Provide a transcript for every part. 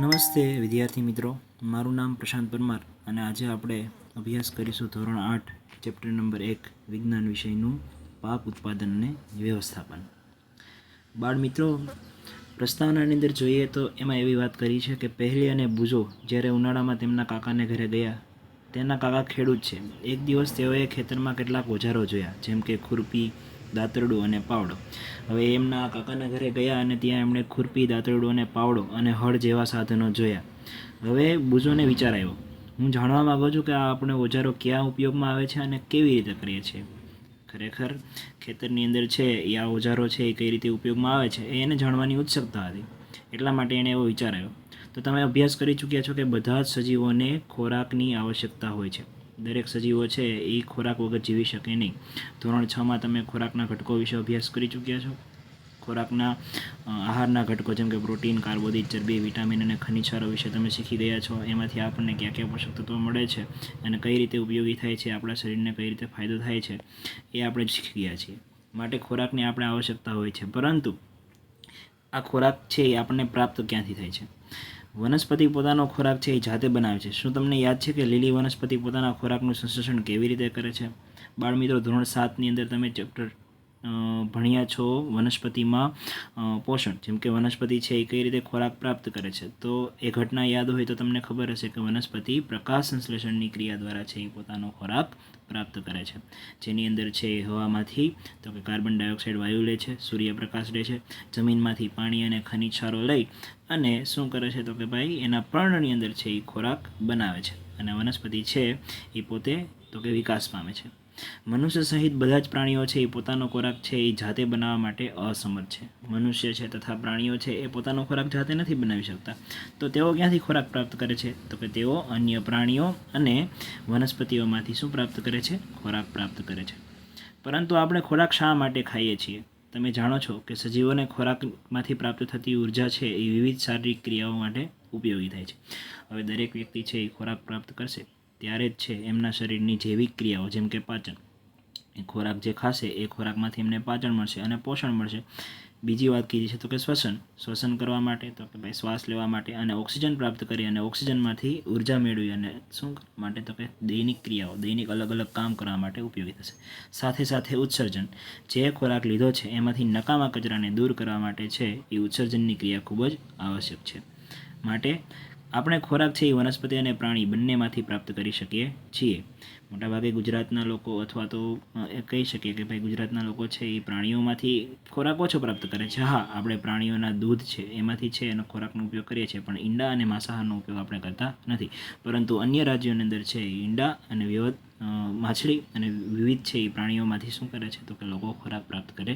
નમસ્તે, વિદ્યાર્થી મિત્રો. મારું નામ પ્રશાંત પરમાર અને આજે આપણે અભ્યાસ કરીશું ધોરણ આઠ, ચેપ્ટર નંબર એક, વિજ્ઞાન વિષયનું પાક ઉત્પાદન અને વ્યવસ્થાપન. બાળ મિત્રો, પ્રસ્તાવનાની અંદર જોઈએ તો એમાં એવી વાત કરી છે કે પહેલી અને બુજો જ્યારે ઉનાળામાં તેમના કાકાને ઘરે ગયા, તેના કાકા ખેડૂત છે. એક દિવસ તેઓએ ખેતરમાં કેટલાક ઓજારો જોયા, જેમ કે ખુરપી દાંતરડું અને પાવડો. હવે એમના કાકાના ઘરે ગયા અને ત્યાં એમણે ખુરપી, દાંતરડું અને પાવડો અને હળ જેવા સાધનો જોયા. હવે બુઝોને વિચાર આવ્યો. હું જાણવા માગું છું કે આ આપણે ઓજારો ક્યાં ઉપયોગમાં આવે છે અને કેવી રીતે કરીએ છીએ? ખરેખર ખેતરની અંદર છે, એ આ ઓજારો છે, એ કઈ રીતે ઉપયોગમાં આવે છે એ એને જાણવાની ઉત્સુકતા હતી. એટલા માટે એણે એવો વિચાર આવ્યો. તો તમે અભ્યાસ કરી ચૂક્યા છો કે બધા જ સજીવોને ખોરાકની આવશ્યકતા હોય છે. દરેક સજીવો છે, એ ખોરાક વગર જીવી શકે નહીં. ધોરણ છમાં તમે ખોરાકના ઘટકો વિશે અભ્યાસ કરી ચૂક્યા છો? ખોરાકના આહારના ઘટકો જેમ કે પ્રોટીન, કાર્બોદિત, ચરબી, વિટામિન અને ખનિજારો વિશે તમે શીખી ગયા છો. એમાંથી આપણને ક્યાં ક્યાં પોષક તત્વો મળે છે અને કઈ રીતે ઉપયોગી થાય છે, આપણા શરીરને કઈ રીતે ફાયદો થાય છે, એ આપણે શીખી ગયા છીએ. માટે ખોરાકની આપણે આવશ્યકતા હોય છે. પરંતુ આ ખોરાક છે એ આપણને પ્રાપ્ત ક્યાંથી થાય છે? વનસ્પતિ પોતાનો ખોરાક છે એ જાતે બનાવે છે. શું તમને યાદ છે કે લીલી વનસ્પતિ પોતાના ખોરાકનું સંશ્લેષણ કેવી રીતે કરે છે? બાળમિત્રો, ધોરણ સાતની અંદર તમે ચેપ્ટર ભણ્યા છો વનસ્પતિમાં પોષણ. જેમ કે વનસ્પતિ છે એ કઈ રીતે ખોરાક પ્રાપ્ત કરે છે? તો એ ઘટના યાદ હોય તો તમને ખબર હશે કે વનસ્પતિ પ્રકાશ સંશ્લેષણની ક્રિયા દ્વારા છે એ પોતાનો ખોરાક પ્રાપ્ત કરે છે. જેની અંદર છે એ હવામાંથી, તો કે કાર્બન ડાયોક્સાઇડ વાયુ લે છે, સૂર્યપ્રકાશ લે છે, જમીનમાંથી પાણી અને ખનિજ ક્ષારો લઈ અને શું કરે છે તો કે ભાઈ એના પર્ણની અંદર છે એ ખોરાક બનાવે છે. અને વનસ્પતિ છે એ પોતે તો કે વિકાસ પામે છે. મનુષ્ય સહિત બધા જ પ્રાણીઓ છે, એ પોતાનો ખોરાક છે, એ જાતે બનાવવા માટે અસમર્થ છે. મનુષ્ય છે તથા પ્રાણીઓ છે, એ પોતાનો ખોરાક જાતે નથી બનાવી શકતા. તો તેઓ ક્યાંથી ખોરાક પ્રાપ્ત કરે છે? તો કે તેઓ અન્ય પ્રાણીઓ અને વનસ્પતિઓમાંથી શું પ્રાપ્ત કરે છે? ખોરાક પ્રાપ્ત કરે છે. પરંતુ આપણે ખોરાક શા માટે ખાઈએ છીએ? તમે જાણો છો કે સજીવોને ખોરાકમાંથી પ્રાપ્ત થતી ઊર્જા છે, એ વિવિધ શારીરિક ક્રિયાઓ માટે ઉપયોગી થાય છે. હવે દરેક વ્યક્તિ છે, એ ખોરાક પ્રાપ્ત કરશે. ત્યારે જ છે એમના શરીરની જૈવિક ક્રિયાઓ, જેમ કે પાચન. એ ખોરાક જે ખાશે એ ખોરાકમાંથી એમને પાચન મળશે અને પોષણ મળશે. બીજી વાત કીધી છે તો કે શ્વસન. શ્વસન કરવા માટે તો કે ભાઈ શ્વાસ લેવા માટે અને ઓક્સિજન પ્રાપ્ત કરી અને ઓક્સિજનમાંથી ઊર્જા મેળવી અને શું માટે તો કે દૈનિક ક્રિયાઓ, દૈનિક અલગ અલગ કામ કરવા માટે ઉપયોગી થશે. સાથે સાથે ઉત્સર્જન. જે ખોરાક લીધો છે એમાંથી નકામા કચરાને દૂર કરવા માટે છે એ ઉત્સર્જનની ક્રિયા ખૂબ જ આવશ્યક છે. માટે આપણે ખોરાક છે એ વનસ્પતિ અને પ્રાણી બંનેમાંથી પ્રાપ્ત કરી શકીએ છીએ. મોટાભાગે ગુજરાતના લોકો અથવા તો કહી શકીએ કે ભાઈ ગુજરાતના લોકો છે એ પ્રાણીઓમાંથી ખોરાક ઓછો પ્રાપ્ત કરે છે. હા, આપણે પ્રાણીઓના દૂધ છે, એમાંથી છે એનો ખોરાકનો ઉપયોગ કરીએ છીએ, પણ ઈંડા અને માંસાહારનો ઉપયોગ આપણે કરતા નથી. પરંતુ અન્ય રાજ્યોની અંદર છે ઈંડા અને વિવધ માછલી અને વિવિધ છે એ પ્રાણીઓમાંથી શું કરે છે તો કે લોકો ખોરાક પ્રાપ્ત કરે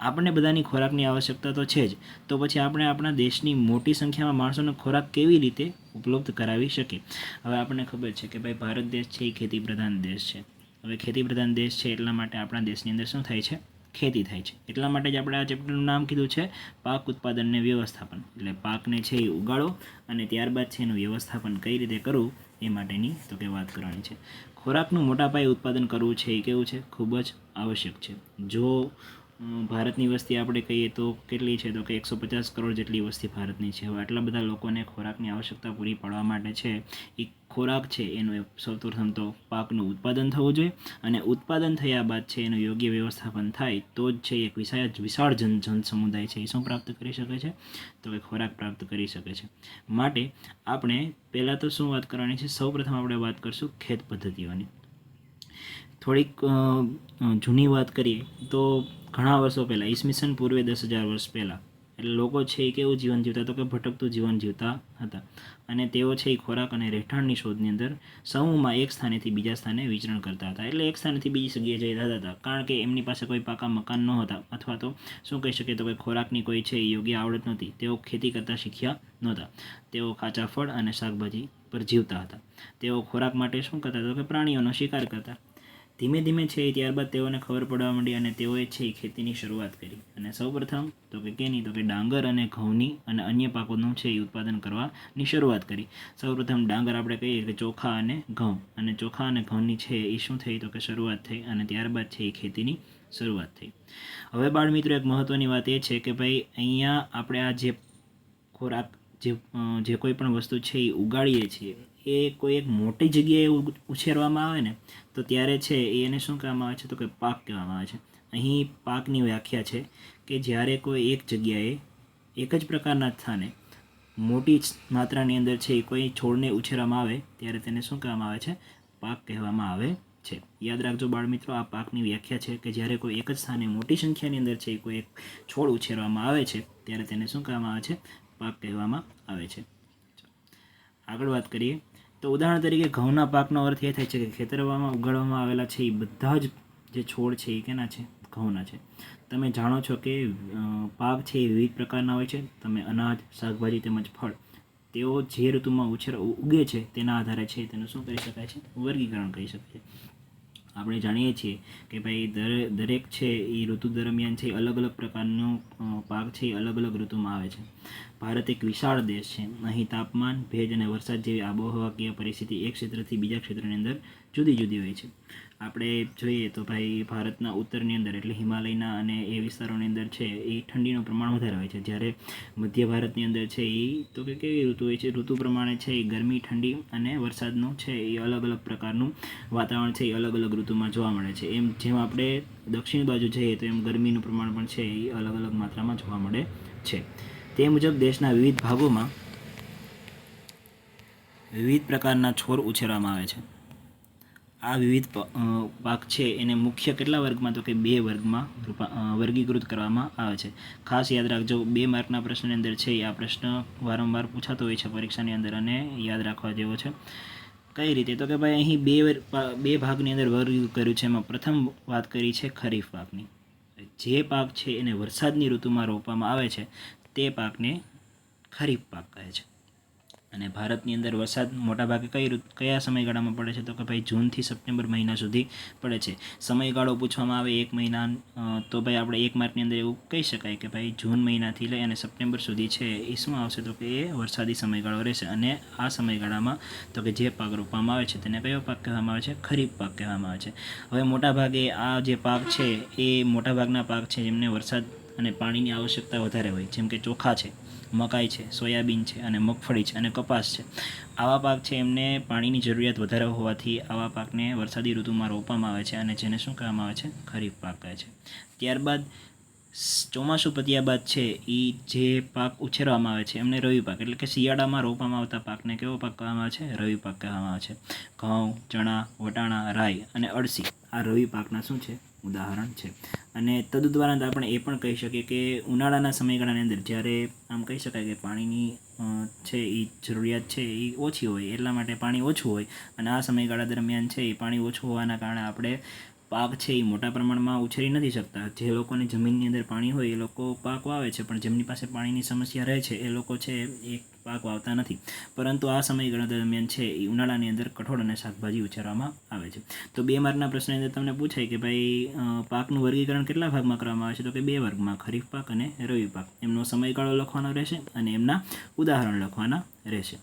આપણને બધાની ખોરાકની આવશ્યકતા તો છે જ. તો પછી આપણે આપણા દેશની મોટી સંખ્યામાં માણસોને ખોરાક કેવી રીતે ઉપલબ્ધ કરાવી શકીએ? હવે આપણને ખબર છે કે ભાઈ ભારત દેશ છે, એ ખેતી પ્રધાન દેશ છે. હવે ખેતી પ્રધાન દેશ છે એટલા માટે આપણા દેશની અંદર શું થાય છે? ખેતી થાય છે. એટલા માટે જ આપણે આ ચેપ્ટરનું નામ કીધું છે પાક ઉત્પાદનને વ્યવસ્થાપન. એટલે પાકને છે એ ઉગાડો અને ત્યારબાદ છે એનું વ્યવસ્થાપન કઈ રીતે કરવું એ માટેની તો કે વાત કરવાની છે. ખોરાકનું મોટા પાયે ઉત્પાદન કરવું છે એ કેવું છે? ખૂબ જ આવશ્યક છે. જો ભારતની વસ્તી આપણે કહીએ તો કેટલી છે? તો કે એકસો પચાસ કરોડ જેટલી વસ્તી ભારતની છે. હવે આટલા બધા લોકોને ખોરાકની આવશ્યકતા પૂરી પાડવા માટે છે, એ ખોરાક છે એનું સૌ પ્રથમ તો પાકનું ઉત્પાદન થવું જોઈએ અને ઉત્પાદન થયા બાદ છે એનું યોગ્ય વ્યવસ્થાપન થાય તો જ છે એક વિશાળ વિશાળ જન જન સમુદાય છે એ શું પ્રાપ્ત કરી શકે છે? તો કે ખોરાક પ્રાપ્ત કરી શકે છે. માટે આપણે પહેલાં તો શું વાત કરવાની છે? સૌપ્રથમ આપણે વાત કરશું ખેત પદ્ધતિઓની. થોડીક જૂની વાત કરીએ તો ઘણા વર્ષો પહેલાં, ઈસવીસન પૂર્વે દસ હજાર વર્ષ પહેલાં. એટલે લોકો છે એ કેવું જીવન જીવતા તો કે ભટકતું જીવન જીવતા હતા. અને તેઓ છે એ ખોરાક અને રહેઠાણની શોધની અંદર સમૂહમાં એક સ્થાનેથી બીજા સ્થાને વિચરણ કરતા હતા. એટલે એક સ્થાનેથી બીજી જગ્યાએ જઈ રહેતા હતા. કારણ કે એમની પાસે કોઈ પાકા મકાન નહોતા. અથવા તો શું કહી શકીએ તો કે ખોરાકની કોઈ છે યોગ્ય આવડત નહોતી. તેઓ ખેતી કરતાં શીખ્યા નહોતા. તેઓ કાચા ફળ અને શાકભાજી પર જીવતા હતા. તેઓ ખોરાક માટે શું કરતા હતા કે પ્રાણીઓનો શિકાર કરતા. ધીમે ધીમે છે ત્યારબાદ તેઓને ખબર પડવા માંડી અને તેઓએ છે એ ખેતીની શરૂઆત કરી. અને સૌપ્રથમ તો કે કેની તો કે ડાંગર અને ઘઉંની અને અન્ય પાકોનું છે એ ઉત્પાદન કરવાની શરૂઆત કરી. સૌપ્રથમ ડાંગર આપણે કહીએ કે ચોખા અને ઘઉં. અને ચોખા અને ઘઉંની છે એ શું થઈ તો કે શરૂઆત થઈ અને ત્યારબાદ છે એ ખેતીની શરૂઆત થઈ. હવે બાળ મિત્રો, એક મહત્ત્વની વાત એ છે કે ભાઈ, અહીંયા આપણે આ જે ખોરાક જે જે કોઈ પણ વસ્તુ છે એ ઉગાડીએ છીએ, એ કોઈ એક મોટી જગ્યાએ ઉછેરવામાં આવે ને, તો ત્યારે છે એને શું કહેવામાં આવે છે? તો કે પાક કહેવામાં આવે છે. અહીં પાકની વ્યાખ્યા છે કે જ્યારે કોઈ એક જગ્યાએ એક જ પ્રકારના સ્થાને મોટી માત્રાની અંદર છે એ કોઈ છોડને ઉછેરવામાં આવે, ત્યારે તેને શું કહેવામાં આવે છે? પાક કહેવામાં આવે છે. યાદ રાખજો બાળમિત્રો, આ પાકની વ્યાખ્યા છે કે જ્યારે કોઈ એક જ સ્થાને મોટી સંખ્યાની અંદર છે એ કોઈ એક છોડ ઉછેરવામાં આવે છે, ત્યારે તેને શું કહેવામાં આવે છે? પાક કહેવામાં આવે છે. આગળ વાત કરીએ, તો ઉદાહરણ તરીકે ઘઉંના પાકનો અર્થ એ થાય છે કે ખેતરવામાં ઉગાડવામાં આવેલા છે એ બધા જ જે છોડ છે એ કેના છે? ઘઉંના છે. તમે જાણો છો કે પાક છે એ વિવિધ પ્રકારના હોય છે. તમે અનાજ, શાકભાજી તેમજ ફળ, તેઓ જે ઋતુમાં ઉછેર ઉગે છે તેના આધારે છે. તેનું શું કરી શકાય છે? વર્ગીકરણ કરી શકાય છે. આપણે જાણીએ છીએ કે ભાઈ દરે, દરેક છે એ ઋતુ દરમિયાન છે અલગ અલગ પ્રકારનો પાક છે એ અલગ અલગ ઋતુમાં આવે છે. ભારત એક વિશાળ દેશ છે. અહીં તાપમાન, ભેજ અને વરસાદ જેવી આબોહવાકીય પરિસ્થિતિ એક ક્ષેત્રથી બીજા ક્ષેત્રની અંદર જુદી જુદી હોય છે. આપણે જોઈએ તો ભાઈ ભારતના ઉત્તરની અંદર એટલે હિમાલયના અને એ વિસ્તારોની અંદર છે, એ ઠંડીનું પ્રમાણ વધારે હોય છે. જ્યારે મધ્ય ભારતની અંદર છે એ, તો કે કેવી ઋતુ હોય છે? ઋતુ પ્રમાણે છે એ ગરમી, ઠંડી અને વરસાદનું છે એ અલગ અલગ પ્રકારનું વાતાવરણ છે એ અલગ અલગ ઋતુમાં જોવા મળે છે. એમ જેમ આપણે દક્ષિણ બાજુ જઈએ તો એમ ગરમીનું પ્રમાણ પણ છે એ અલગ અલગ માત્રામાં જોવા મળે છે. તે મુજબ દેશના વિવિધ ભાગોમાં વિવિધ પ્રકારના છોડ ઉછેરવામાં આવે છે. આ વિવિધ પાક છે. એને મુખ્ય કેટલા વર્ગમાં? તો કે બે વર્ગમાં વર્ગીકૃત કરવામાં આવે છે. ખાસ યાદ રાખજો, બે માર્કના પ્રશ્નની અંદર છે આ પ્રશ્ન વારંવાર પૂછાતો હોય છે પરીક્ષાની અંદર અને યાદ રાખવા જેવો છે. કઈ રીતે? તો કે ભાઈ અહીં બે બે ભાગની અંદર વર્ગ કર્યું છે. એમાં પ્રથમ વાત કરી છે ખરીફ પાકની. જે પાક છે એને વરસાદની ઋતુમાં રોપવામાં આવે છે, તે પાકને ખરીફ પાક કહે છે. અને ભારતની અંદર વરસાદ મોટાભાગે કઈ કયા સમયગાળામાં પડે છે? તો કે ભાઈ જૂનથી સપ્ટેમ્બર મહિના સુધી પડે છે. સમયગાળો પૂછવામાં આવે એક મહિના તો ભાઈ આપણે એક માર્કની અંદર એવું કહી શકાય કે ભાઈ જૂન મહિનાથી લઈ અને સપ્ટેમ્બર સુધી છે એ શું આવશે તો કે એ વરસાદી સમયગાળો રહેશે. અને આ સમયગાળામાં તો કે જે પાક રોપવામાં આવે છે તેને કયો પાક કહેવામાં આવે છે? ખરીફ પાક કહેવામાં આવે છે. હવે મોટાભાગે આ જે પાક છે એ મોટાભાગના પાક છે જેમને વરસાદ અને પાણીની આવશ્યકતા વધારે હોય. જેમ કે ચોખા છે. મકાઈ છે, સોયાબીન છે અને મગફળી છે અને કપાસ છે. આવા પાક છે એમને પાણીની જરૂરિયાત વધારે હોવાથી આવા પાકને વરસાદી ઋતુમાં રોપવામાં આવે છે અને જેને શું કહેવામાં આવે છે? ખરીફ પાક કહે છે. ત્યારબાદ ચોમાસું પત્યા બાદ છે એ જે પાક ઉછેરવામાં આવે છે, એમને રવિ પાક એટલે કે શિયાળામાં રોપવામાં આવતા પાકને કેવો પાક કહેવામાં આવે છે? રવિ પાક કહેવામાં આવે છે. ઘઉં, ચણા, વટાણા, રાઈ અને અળસી આ રવિ પાકના શું છે? ઉદાહરણ છે. અને તદુપરાંત આપણે એ પણ કહી શકીએ કે ઉનાળાના સમયગાળાની અંદર જ્યારે, આમ કહી શકાય કે પાણીની છે એ જરૂરિયાત છે એ ઓછી હોય, એટલા માટે પાણી ઓછું હોય. અને આ સમયગાળા દરમિયાન છે એ પાણી ઓછું હોવાના કારણે આપણે પાક છે એ મોટા પ્રમાણમાં ઉછેરી નથી શકતા. જે લોકોની જમીનની અંદર પાણી હોય એ લોકો પાક વાવે છે, પણ જેમની પાસે પાણીની સમસ્યા રહે છે, એ લોકો છે એ પાક વાવતા નથી. પરંતુ આ સમયગાળા દરમિયાન છે એ ઉનાળાની અંદર કઠોળ અને શાકભાજી ઉછેરવામાં આવે છે. તો બે માર્કના પ્રશ્નની અંદર તમને પૂછાય કે ભાઈ પાકનું વર્ગીકરણ કેટલા ભાગમાં કરવામાં આવે છે? તો કે બે વર્ગમાં, ખરીફ પાક અને રવિ પાક. એમનો સમયગાળો લખવાનો રહેશે અને એમના ઉદાહરણ લખવાના રહેશે.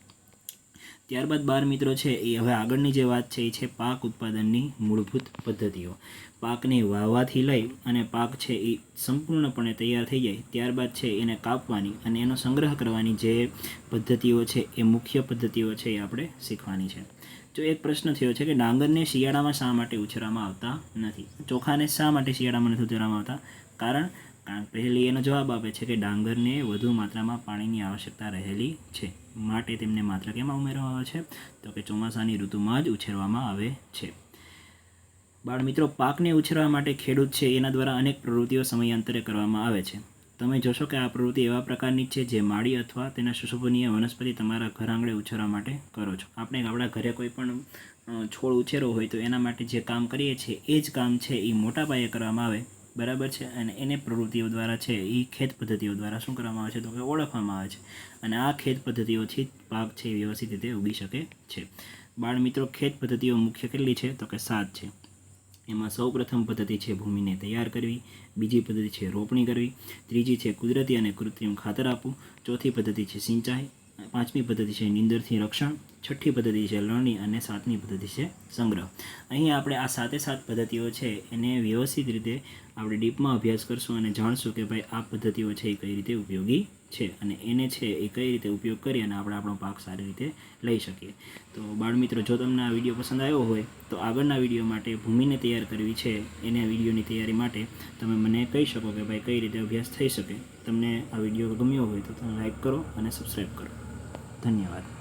ત્યારબાદ બાર મિત્રો છે એ હવે આગળની જે વાત છે એ છે પાક ઉત્પાદનની મૂળભૂત પદ્ધતિઓ. પાકને વાવવાથી લઈ અને પાક છે એ સંપૂર્ણપણે તૈયાર થઈ જાય ત્યારબાદ છે એને કાપવાની અને એનો સંગ્રહ કરવાની જે પદ્ધતિઓ છે એ મુખ્ય પદ્ધતિઓ છે એ આપણે શીખવાની છે. જો એક પ્રશ્ન થયો છે કે ડાંગરને શિયાળામાં શા માટે ઉછેરવામાં આવતા નથી? ચોખાને શા માટે શિયાળામાં નથી ઉછેરવામાં આવતા? કારણ પહેલી એનો જવાબ આપે છે કે ડાંગરને વધુ માત્રામાં પાણીની આવશ્યકતા રહેલી છે. માટે તેમને માત્ર કેમાં ઉમેરવામાં આવે છે? તો કે ચોમાસાની ઋતુમાં જ ઉછેરવામાં આવે છે. બાળ મિત્રો પાકને ઉછેરવા માટે ખેડૂત છે, એના દ્વારા અનેક પ્રવૃત્તિઓ સમયાંતરે કરવામાં આવે છે. તમે જોશો કે આ પ્રવૃત્તિ એવા પ્રકારની છે જે માળી અથવા તેના સુશોભનીય વનસ્પતિ તમારા ઘર આંગણે ઉછેરવા માટે કરો છો. આપણે આપણા ઘરે કોઈ પણ છોડ ઉછેરવો હોય તો એના માટે જે કામ કરીએ છીએ, એ જ કામ છે, એ મોટા પાયે કરવામાં આવે. બરાબર છે? અને એને પ્રવૃત્તિઓ દ્વારા છે એ ખેત પદ્ધતિઓ દ્વારા શું કરવામાં આવે છે? તો કે ઓળખવામાં આવે છે. અને આ ખેત પદ્ધતિઓથી પાક છે વ્યવસ્થિત રીતે ઉગી શકે છે. બાળ મિત્રો, ખેત પદ્ધતિઓ મુખ્ય કેટલી છે? તો કે સાત છે. એમાં સૌ પ્રથમ પદ્ધતિ છે, ભૂમિને તૈયાર કરવી. બીજી પદ્ધતિ છે, રોપણી કરવી. ત્રીજી છે, કુદરતી અને કૃત્રિમ ખાતર આપવું. ચોથી પદ્ધતિ છે, સિંચાઈ. પાંચમી પદ્ધતિ છે નીંદરથી રક્ષણ, છઠ્ઠી પદ્ધતિ છે લણણી અને સાતમી પદ્ધતિ છે સંગ્રહ. અહીં આપણે આ સાતે સાત પદ્ધતિઓ છે એને વ્યવસ્થિત રીતે આપણે ડીપમાં અભ્યાસ કરશું અને જાણશું કે ભાઈ આ પદ્ધતિઓ છે એ કઈ રીતે ઉપયોગી છે અને એને છે એ કઈ રીતે ઉપયોગ કરી અને આપણે આપણો પાક સારી રીતે લઈ શકીએ. તો બાળમિત્રો, જો તમને આ વીડિયો પસંદ આવ્યો હોય, તો આગળના વીડિયો માટે ભૂમિને તૈયાર કરવી છે. એને વિડીયોની તૈયારી માટે તમે મને કહી શકો કે ભાઈ કઈ રીતે અભ્યાસ થઈ શકે. તમને આ વીડિયો ગમ્યો હોય તો તમે લાઈક કરો અને સબસ્ક્રાઈબ કરો. ધન્યવાદ.